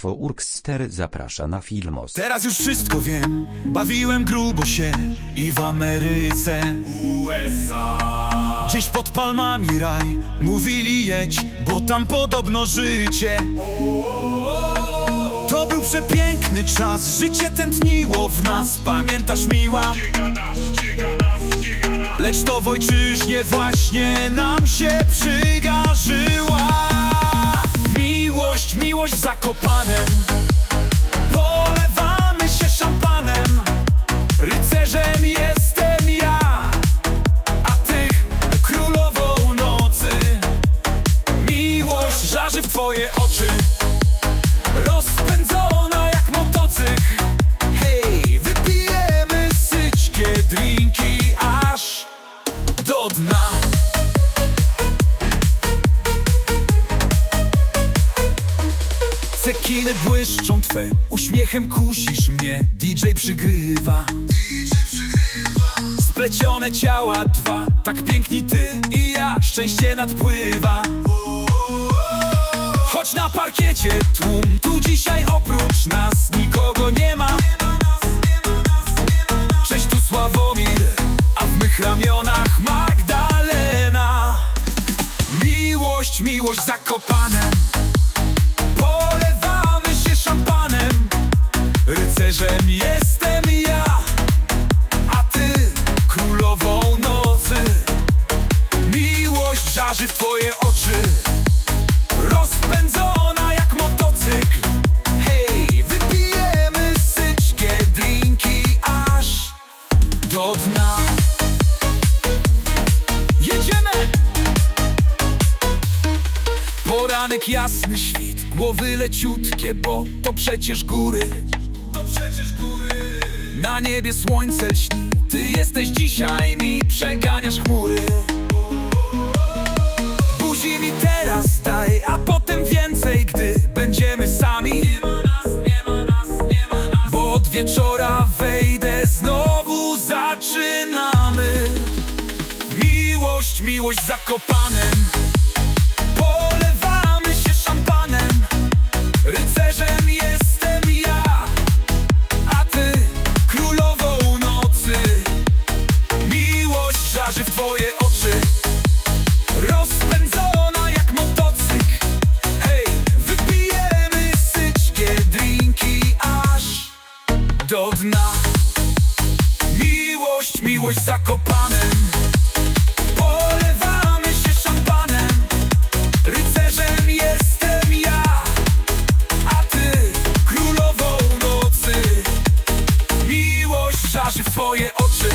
Fourkster zaprasza na Filmos. Teraz już wszystko wiem. Bawiłem grubo się I w Ameryce. USA Gdzieś pod palmami raj Mówili jedź Bo tam podobno życie. To był przepiękny czas. Życie tętniło w nas. Pamiętasz miła? Lecz to w ojczyźnie właśnie nam się przydarzyła Cekiny błyszczą twe, uśmiechem kusisz mnie. DJ przygrywa. Splecione ciała dwa, tak piękni ty i ja. Szczęście nadpływa. Choć na parkiecie tłum, tu dzisiaj oprócz nas Rycerzem jestem ja A ty królową nocy Miłość żarzy w twoje oczy Rozpędzona jak motocykl Hej, wypijemy syćkie drinki aż do dna Jedziemy! Poranek jasny świt, głowy leciutkie, bo to przecież góry. To przecież góry. Na niebie słońce lśni, ty jesteś dzisiaj mi, przeganiasz chmury. Buzi mi teraz daj, a potem więcej, gdy będziemy sami. Nie ma nas, nie ma nas, nie ma nas. Bo od wieczora wejdę, znowu zaczynamy. Miłość, miłość zakopanem. Do dna Miłość, miłość zakopanem. Polewamy się szampanem. Rycerzem jestem ja A ty królową nocy. Miłość żarzy w twoje oczy